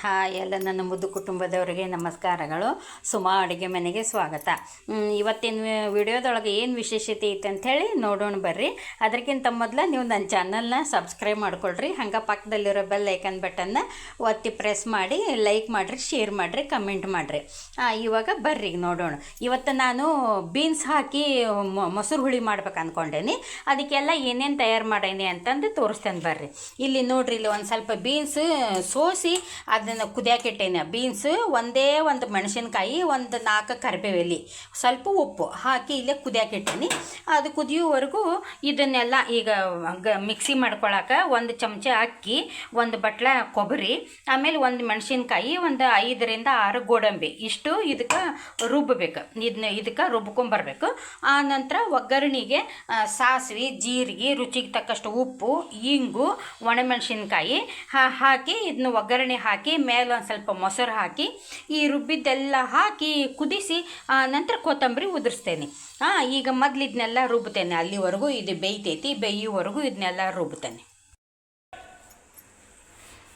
Hi ಎಲ್ಲ ನನ್ನ ಮುದ್ದು ಕುಟುಂಬದವರಿಗೆ ನಮಸ್ಕಾರಗಳು. ಸುಮಾ ಅಡುಗೆ ಮನೆಗೆ ಸ್ವಾಗತ. ಇವತ್ತಿನ ವಿಡಿಯೋದೊಳಗೆ ಏನು ವಿಶೇಷತೆ ಐತೆ ಅಂಥೇಳಿ ನೋಡೋಣ ಬರ್ರಿ. ಅದಕ್ಕಿಂತ ಮೊದಲು ನೀವು ನನ್ನ ಚಾನಲ್ನ ಸಬ್ಸ್ಕ್ರೈಬ್ ಮಾಡ್ಕೊಳ್ರಿ. ಹಂಗೆ ಪಕ್ಕದಲ್ಲಿರೋ ಬೆಲ್ ಐಕನ್ ಬಟನ್ನ ಒತ್ತಿ ಪ್ರೆಸ್ ಮಾಡಿ ಲೈಕ್ ಮಾಡಿರಿ ಶೇರ್ ಮಾಡಿರಿ ಕಮೆಂಟ್ ಮಾಡಿರಿ. ಇವಾಗ ಬರ್ರಿ, ನೋಡೋಣ. ಇವತ್ತು ನಾನು ಬೀನ್ಸ್ ಹಾಕಿ ಮೊಸರು ಹುಳಿ ಮಾಡ್ಬೇಕು ಅಂದ್ಕೊಂಡೇನಿ ಅದಕ್ಕೆಲ್ಲ ಏನೇನು ತಯಾರು ಮಾಡೇನಿ ಅಂತಂದು ತೋರಿಸ್ತೇನೆ ಬರ್ರಿ. ಇಲ್ಲಿ ನೋಡ್ರಿ, ಇಲ್ಲಿ ಒಂದು ಸ್ವಲ್ಪ ಬೀನ್ಸ್ ಸೋಸಿ ಅದನ್ನು ಕುದಿಯಾಕಿಟ್ಟೇನೆ. ಬೀನ್ಸ್ ಒಂದೇ ಒಂದು ಮೆಣಸಿನ್ಕಾಯಿ, ಒಂದು ನಾಲ್ಕು ಕರಿಬೇವು ಎಲೆ ಸ್ವಲ್ಪ ಉಪ್ಪು ಹಾಕಿ ಇಲ್ಲೇ ಕುದಿಯಾಕಿಟ್ಟೇನೆ. ಅದು ಕುದಿಯುವವರೆಗೂ ಇದನ್ನೆಲ್ಲ ಈಗ ಗ ಮಿಕ್ಸಿ ಮಾಡ್ಕೊಳಕ್ಕೆ ಒಂದು ಚಮಚ ಅಕ್ಕಿ, ಒಂದು ಬಟ್ಲ ಕೊಬ್ಬರಿ, ಆಮೇಲೆ ಒಂದು ಮೆಣಸಿನ್ಕಾಯಿ, ಒಂದು ಐದರಿಂದ ಆರು ಗೋಡಂಬಿ. ಇಷ್ಟು ಇದಕ್ಕೆ ರುಬ್ಬಬೇಕು ಇದನ್ನ ಇದಕ್ಕೆ ರುಬ್ಕೊಂಬರ್ಬೇಕು. ಆ ನಂತರ ಒಗ್ಗರಣೆಗೆ ಸಾಸಿವೆ, ಜೀರಿಗೆ, ರುಚಿಗೆ ತಕ್ಕಷ್ಟು ಉಪ್ಪು, ಇಂಗು, ಒಣಮೆಣಸಿನ್ಕಾಯಿ ಹಾಕಿ ಇದನ್ನ ಒಗ್ಗರಣೆ ಹಾಕಿ ಮೇಲೆ ಒಂದು ಸ್ವಲ್ಪ ಮೊಸರು ಹಾಕಿ, ಈ ರುಬ್ಬಿದ್ದೆಲ್ಲ ಹಾಕಿ ಕುದಿಸಿ ನಂತರ ಕೊತ್ತಂಬರಿ ಉದುರಿಸ್ತೇನೆ. ಹಾಂ ಈಗ ಮೊದಲು ಇದನ್ನೆಲ್ಲ ರುಬ್ಬುತ್ತೇನೆ ಅಲ್ಲಿವರೆಗೂ ಇದು ಬೇಯ್ತೈತಿ, ಬೇಯುವವರೆಗೂ ಇದನ್ನೆಲ್ಲ ರುಬ್ತೇನೆ.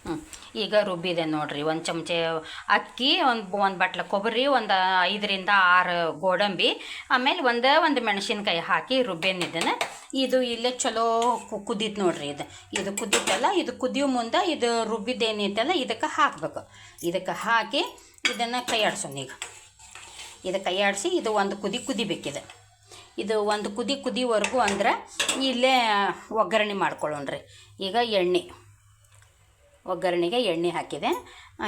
ಹ್ಞೂ ಈಗ ರುಬ್ಬಿದೆ ನೋಡಿರಿ. ಒಂದು ಚಮಚ ಅಕ್ಕಿ, ಒಂದು ಒಂದು ಬಟ್ಲ ಕೊಬ್ಬರಿ, ಒಂದು ಐದರಿಂದ ಆರು ಗೋಡಂಬಿ, ಆಮೇಲೆ ಒಂದು ಒಂದು ಮೆಣಸಿನ್ಕಾಯಿ ಹಾಕಿ ರುಬ್ಬೇನಿದ್ದನ್ನು ಇದು ಇಲ್ಲೇ ಚಲೋ ಕುದೀತು ನೋಡ್ರಿ ಇದು. ಇದು ಕುದ್ದಿತ್ತಲ್ಲ ಇದು ಕುದಿಯೋ ಮುಂದೆ ಇದು ರುಬ್ಬಿದ್ದೇನೈತಲ್ಲ ಇದಕ್ಕೆ ಹಾಕಬೇಕು. ಇದಕ್ಕೆ ಹಾಕಿ ಇದನ್ನು ಕೈಯಾಡ್ಸೋಣ ಈಗ. ಇದು ಕೈಯಾಡಿಸಿ ಇದು ಒಂದು ಕುದಿ ಕುದಿಬೇಕಿದೆ ಇದು. ಒಂದು ಕುದಿ ಕುದಿವರೆಗೂ ಅಂದ್ರೆ ಇಲ್ಲೇ ಒಗ್ಗರಣೆ ಮಾಡ್ಕೊಳ್ಳೋಣ್ರಿ ಈಗ ಎಣ್ಣೆ. ಒಗ್ಗರಣೆಗೆ ಎಣ್ಣೆ ಹಾಕಿದೆ.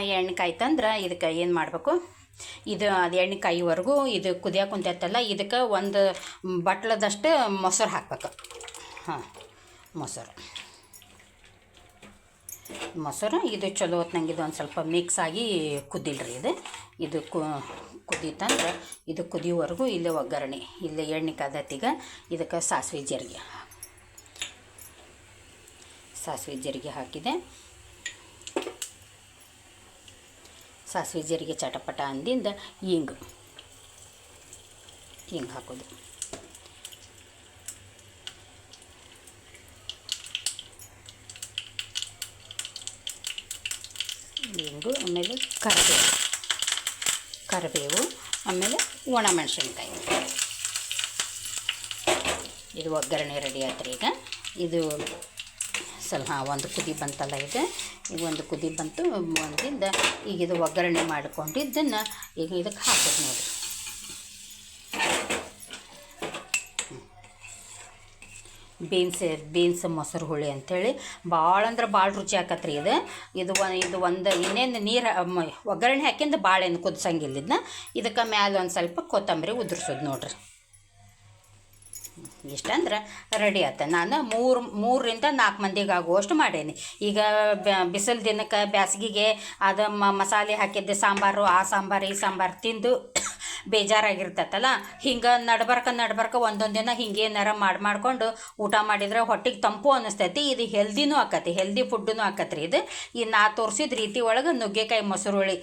ಎಣ್ಣೆ ಕಾಯ್ತಂದ್ರೆ ಇದಕ್ಕೆ ಏನು ಮಾಡಬೇಕು? ಇದು ಅದು ಎಣ್ಣೆ ಕಾಯಿವರೆಗೂ ಇದು ಕುದಿಯೋಕೆ ಕುಂತೈತಲ್ಲ, ಇದಕ್ಕೆ ಒಂದು ಬಟ್ಲದಷ್ಟು ಮೊಸರು ಹಾಕ್ಬೇಕು. ಹಾಂ, ಮೊಸರು. ಮೊಸರು, ಇದು ಚಲೋ ಹೊತ್ನಂಗೆ ಇದು ಒಂದು ಸ್ವಲ್ಪ ಮಿಕ್ಸ್ ಆಗಿ ಕುದಿಲ್ರಿ ಇದು. ಇದು ಕುದೀತಂದ್ರೆ ಇದು ಕುದಿಯೋವರೆಗೂ ಇಲ್ಲಿ ಒಗ್ಗರಣೆ, ಇಲ್ಲಿ ಎಣ್ಣೆ ಕಾದತ್ತೀಗ ಇದಕ್ಕೆ ಸಾಸಿವೆ ಜೀರಿಗೆ. ಸಾಸಿವೆ ಜೀರಿಗೆ ಹಾಕಿದೆ. ಸಾಸಿವೆ ಜೀರಿಗೆ ಚಟಪಟ ಅಂದಿಂದ ಹಿಂಗು. ಹಿಂಗೆ ಹಾಕೋದು. ಹಿಂಗು, ಆಮೇಲೆ ಕರಿಬೇವು. ಕರಿಬೇವು, ಆಮೇಲೆ ಒಣಮೆಣಸಿನ್ಕಾಯಿ ಇದು ಒಗ್ಗರಣೆ ರೆಡಿ ಆಯ್ತು ಈಗ ಇದು ಸ್ವಲ್ಪ ಹಾಂ, ಒಂದು ಕುದಿ ಬಂತಲ್ಲ ಇದು ಈಗ ಒಂದು ಕುದಿ ಬಂತು ಒಂದಿಂದ ಈಗ ಇದು ಒಗ್ಗರಣೆ ಮಾಡ್ಕೊಂಡಿದ್ದನ್ನು ಈಗ ಇದಕ್ಕೆ ಹಾಕೋದು ನೋಡಿರಿ ಬೀನ್ಸ್ ಬೀನ್ಸ್ ಮೊಸರು ಹುಳಿ ಅಂಥೇಳಿ ಭಾಳ ಅಂದ್ರೆ ಭಾಳ ರುಚಿ ಆಕತ್ರಿ ಇದು. ಇದು ಇದು ಒಂದು ಇನ್ನೇನು ನೀರು ಒಗ್ಗರಣೆ ಹಾಕಿಂದ ಭಾಳ ಏನು ಕುದಿಸಂಗಿಲ್ಲ ಇದನ್ನ. ಇದಕ್ಕೆ ಮ್ಯಾಲೆ ಒಂದು ಸ್ವಲ್ಪ ಕೊತ್ತಂಬರಿ ಉದುರ್ಸೋದು ನೋಡ್ರಿ. ಇಷ್ಟಂದ್ರೆ ರೆಡಿ ಆತ. ನಾನು ಮೂರು, ಮೂರರಿಂದ ನಾಲ್ಕು ಮಂದಿಗೆ ಆಗುವಷ್ಟು ಮಾಡೇನಿ. ಈಗ ಬಿಸಿಲು ದಿನಕ್ಕೆ ಬ್ಯಾಸ್ಗೆಗೆ ಅದು ಮಸಾಲೆ ಹಾಕಿದ್ದೆ ಸಾಂಬಾರು, ಆ ಸಾಂಬಾರು, ಈ ಸಾಂಬಾರು ತಿಂದು ಬೇಜಾರಾಗಿರ್ತೈತಲ್ಲ? ಹಿಂಗೆ ನಡ್ಬರ್ಕ ನಡ್ಬರ್ಕ ಒಂದೊಂದು ದಿನ ಹಿಂಗೆ ಏನಾರ ಮಾಡಿ ಮಾಡ್ಕೊಂಡು ಊಟ ಮಾಡಿದ್ರೆ ಹೊಟ್ಟೆಗೆ ತಂಪು ಅನ್ನಿಸ್ತೈತಿ ಇದು ಹೆಲ್ದಿನೂ ಆಕತಿ ಹೆಲ್ದಿ ಫುಡ್ಡೂ ಆಕತ್ರಿ ಇದು. ಈ ನಾ ತೋರಿಸಿದ ರೀತಿ ಒಳಗೆ ನುಗ್ಗೆಕಾಯಿ ಮೊಸರು ಹುಳಿ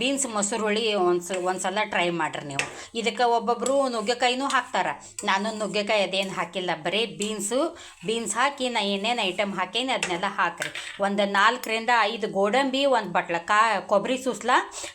ಬೀನ್ಸ್ ಮೊಸರು ಹುಳಿ ಒಂದು ಒಂದು ಸಲ ಟ್ರೈ ಮಾಡ್ರಿ ನೀವು. ಇದಕ್ಕೆ ಒಬ್ಬೊಬ್ಬರು ನುಗ್ಗೆಕಾಯಿನೂ ಹಾಕ್ತಾರೆ. ನಾನು ನುಗ್ಗೆಕಾಯಿ ಅದೇನು ಹಾಕಿಲ್ಲ, ಬರೀ ಬೀನ್ಸು, ಬೀನ್ಸ್ ಹಾಕಿ ನಾ ಏನೇನು ಐಟಮ್ ಹಾಕೇನಿ ಅದನ್ನೆಲ್ಲ ಹಾಕ್ರಿ. ಒಂದು ನಾಲ್ಕರಿಂದ ಐದು ಗೋಡಂಬಿ, ಒಂದು ಬಟ್ಲ ಕಾ ಕೊಬ್ಬರಿ ಸೂಸ್ಲ,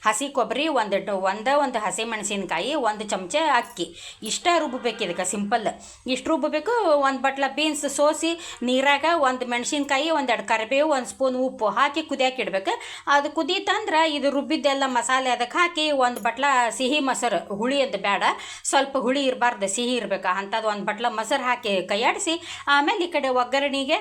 ಹಸಿ ಕೊಬ್ಬರಿ ಒಂದು ಒಂದು ಒಂದೇ, ಒಂದು ಹಸಿ ಮೆಣಸಿನ್ಕಾಯಿ, ಒಂದು ಚಮಚ ಅಕ್ಕಿ. ಇಷ್ಟ ರುಬ್ಬಬೇಕು ಇದಕ್ಕೆ, ಸಿಂಪಲ್. ಇಷ್ಟು ರುಬ್ಬಬೇಕು ಒಂದು ಬಟ್ಲ ಬೀನ್ಸ್ ಸೋಸಿ, ನೀರಾಗ ಒಂದು ಮೆಣಸಿನ್ಕಾಯಿ ಒಂದೆರಡು ಕರಿಬೇವು, ಒಂದು ಸ್ಪೂನ್ ಉಪ್ಪು ಹಾಕಿ ಕುದಿಯಕ್ಕೆ ಇಡ್ಬೇಕು. ಅದು ಕುದೀತಂದ್ರೆ ಇದು ರುಬ್ಬಿದ್ದೆಲ್ಲ ಮಸಾಲೆ ಅದಕ್ಕೆ ಹಾಕಿ ಒಂದು ಬಟ್ಲ ಸಿಹಿ ಮೊಸರು. ಹುಳಿ ಅಂತ ಬೇಡ ಸ್ವಲ್ಪ ಹುಳಿ ಇರಬಾರ್ದು, ಸಿಹಿ ಇರಬೇಕು. ಅಂಥದ್ದು ಒಂದು ಬಟ್ಲ ಮೊಸರು ಹಾಕಿ ಕೈಯಾಡಿಸಿ, ಆಮೇಲೆ ಈ ಕಡೆ ಒಗ್ಗರಣೆಗೆ,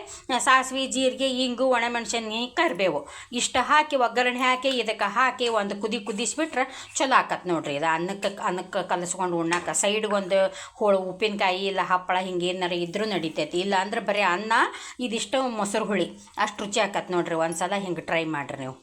ಸಾಸಿವೆ, ಜೀರಿಗೆ, ಇಂಗು ಒಣಮೆಣಸಿನ ಕರಿಬೇವು. ಇಷ್ಟು ಹಾಕಿ ಒಗ್ಗರಣೆ ಹಾಕಿ ಇದಕ್ಕೆ ಹಾಕಿ ಒಂದು ಕುದಿ ಕುದಿಸ್ಬಿಟ್ರೆ ಚಲೋ ಆಕತ್ ನೋಡ್ರಿ. ಇದು ಅನ್ನಕ್ಕೆ ಅನ್ನಕ್ಕೆ ಕಲಸ್ಕೊಂಡು ಉಣ್ಣಾಕ. ಸೈಡ್ಗೆ ಒಂದು ಹೋಳು, ಉಪ್ಪಿನಕಾಯಿ ಇಲ್ಲ ಹಪ್ಪಳ ಹಿಂಗೆ ಏನಾರ ಇದ್ರೂ ನಡಿತೈತಿ. ಇಲ್ಲ ಅಂದ್ರೆ ಬರೀ ಅನ್ನ, ಇದಿಷ್ಟು ಮೊಸರು ಹುಳಿ. ಅಷ್ಟು ರುಚಿ ಆಕತ್ ನೋಡಿರಿ. ಒಂದು ಸಲ ಹಿಂಗೆ ಟ್ರೈ ಮಾಡಿರಿ ನೀವು.